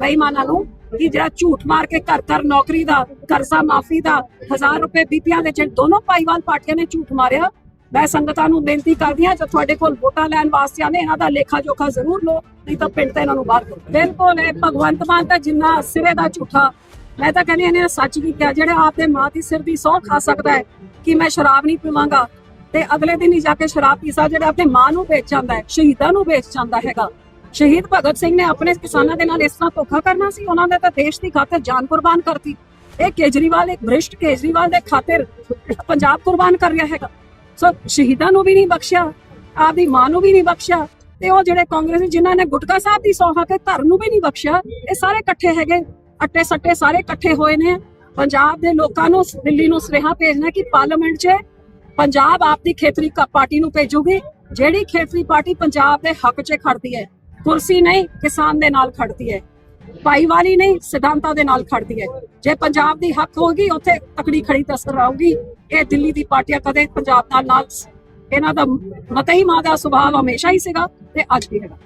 ਬੇਈਮਾਨਾਂ ਨੂੰ ਕਿ ਜਿਹੜਾ ਝੂਠ ਮਾਰ ਕੇ ਘਰ ਘਰ ਨੌਕਰੀ ਦਾ, ਕਰਜ਼ਾ ਮਾਫੀ ਦਾ, ਹਜ਼ਾਰ ਰੁਪਏ ਬੀਪੀਆਂ ਦੇ ਜਿਹੜੇ ਦੋਨੋਂ ਭਾਈਵਾਲ ਪਾਰਟੀਆਂ ਨੇ ਝੂਠ ਮਾਰਿਆ। ਮੈਂ ਸੰਗਤਾਂ ਨੂੰ ਬੇਨਤੀ ਕਰਦੀ ਹਾਂ, ਜੇ ਤੁਹਾਡੇ ਕੋਲ ਵੋਟਾਂ ਲੈਣ ਵਾਸਤੇ ਆਨੇ ਇਹਨਾਂ ਦਾ ਲੇਖਾ ਜੋਖਾ ਜ਼ਰੂਰ ਲਓ, ਨਹੀਂ ਤਾਂ ਪਿੰਡ ਤੇ ਇਹਨਾਂ ਨੂੰ ਬਾਹਰ ਕਰੋ ਬਿਲਕੁਲ, ਇਹ ਭਗਵੰਤ ਮਾਨ ਤਾਂ ਜਿੰਨਾ ਸਿਰੇ ਦਾ ਝੂਠਾ। ਮੈਂ ਤਾਂ ਕਹਿੰਦੀ ਇਹਨੇ ਸੱਚ ਕੀ ਕਿਹਾ ਜਿਹੜੇ ਆਪਦੇ ਮਾਂ ਦੀ ਸਿਰ ਦੀ ਸਹੁੰ ਖਾ ਸਕਦਾ ਹੈ, ਕਿ ਮੈਂ ਸ਼ਰਾਬ ਨਹੀਂ ਪੀਵਾਂਗਾ ਤੇ ਅਗਲੇ ਦਿਨ ਹੀ ਜਾ ਕੇ ਸ਼ਰਾਬ ਪੀਸਾ, ਜਿਹੜਾ ਆਪਣੇ ਮਾਂ ਨੂੰ ਵੇਚ ਜਾਂਦਾ ਹੈ, ਸ਼ਹੀਦਾਂ ਨੂੰ ਵੇਚ ਜਾਂਦਾ ਹੈਗਾ। ਸ਼ਹੀਦ ਭਗਤ ਸਿੰਘ ਨੇ ਆਪਣੇ ਕਿਸਾਨਾਂ ਦੇ ਨਾਲ ਇਸ ਤਰ੍ਹਾਂ ਧੋਖਾ ਕਰਨਾ ਸੀ, ਉਹਨਾਂ ਨੇ ਤਾਂ ਦੇਸ਼ ਦੀ ਖਾਤਰ ਜਾਨ ਕੁਰਬਾਨ ਕਰਤੀ। ਇਹ ਕੇਜਰੀਵਾਲ, ਇੱਕ ਭ੍ਰਿਸ਼ਟ ਕੇਜਰੀਵਾਲ ਦੇ ਖਾਤਰ ਪੰਜਾਬ ਕੁਰਬਾਨ ਕਰ ਰਿਹਾ ਹੈਗਾ। ਸੋ ਸ਼ਹੀਦਾਂ ਨੂੰ ਵੀ ਨਹੀਂ ਬਖਸ਼ਿਆ, ਆਪਦੀ ਮਾਂ ਨੂੰ ਵੀ ਨਹੀਂ ਬਖਸ਼ਿਆ, ਤੇ ਉਹ ਜਿਹੜੇ ਕਾਂਗਰਸੀ ਜਿਨ੍ਹਾਂ ਨੇ ਗੁਟਕਾ ਸਾਹਿਬ ਦੀ ਸੌਂਹਾ ਕੇ ਧਰ ਨੂੰ ਵੀ ਨਹੀਂ ਬਖਸ਼ਿਆ, ਇਹ ਸਾਰੇ ਇਕੱਠੇ ਹੈਗੇ। ਅੱਟੇ ਸੱਟੇ ਸਾਰੇ ਇਕੱਠੇ ਹੋਏ ਨੇ। ਪੰਜਾਬ ਦੇ ਲੋਕਾਂ ਨੂੰ, ਦਿੱਲੀ ਨੂੰ ਸੁਨੇਹਾ ਭੇਜਣਾ ਕਿ ਪਾਰਲੀਮੈਂਟ 'ਚ ਪੰਜਾਬ ਆਪਦੀ ਖੇਤਰੀ ਪਾਰਟੀ ਨੂੰ ਭੇਜੂਗੀ, ਜਿਹੜੀ ਖੇਤਰੀ ਪਾਰਟੀ ਪੰਜਾਬ ਦੇ ਹੱਕ 'ਚ ਖੜਦੀ ਹੈ। ਕੁਰਸੀ ਨਹੀਂ, ਕਿਸਾਨ ਦੇ ਨਾਲ ਖੜਦੀ ਹੈ। ਭਾਈਵਾਲੀ ਨਹੀਂ, ਸਿਧਾਂਤਾਂ ਦੇ ਨਾਲ ਖੜਦੀ ਹੈ। ਜੇ ਪੰਜਾਬ ਦੀ ਹੱਕ ਹੋਗੀ ਉੱਥੇ ਤਕੜੀ ਖੜੀ ਤਸਰ ਆਊਗੀ। ਇਹ ਦਿੱਲੀ ਦੀ ਪਾਰਟੀਆਂ ਕਦੇ ਪੰਜਾਬ ਨਾਲ ਨਾਲ ਇਹਨਾਂ ਦਾ ਮਤਈ ਮਾਂ ਦਾ ਸੁਭਾਅ ਹਮੇਸ਼ਾ ਹੀ ਸੀਗਾ ਤੇ ਅੱਜ ਵੀ ਹੈਗਾ।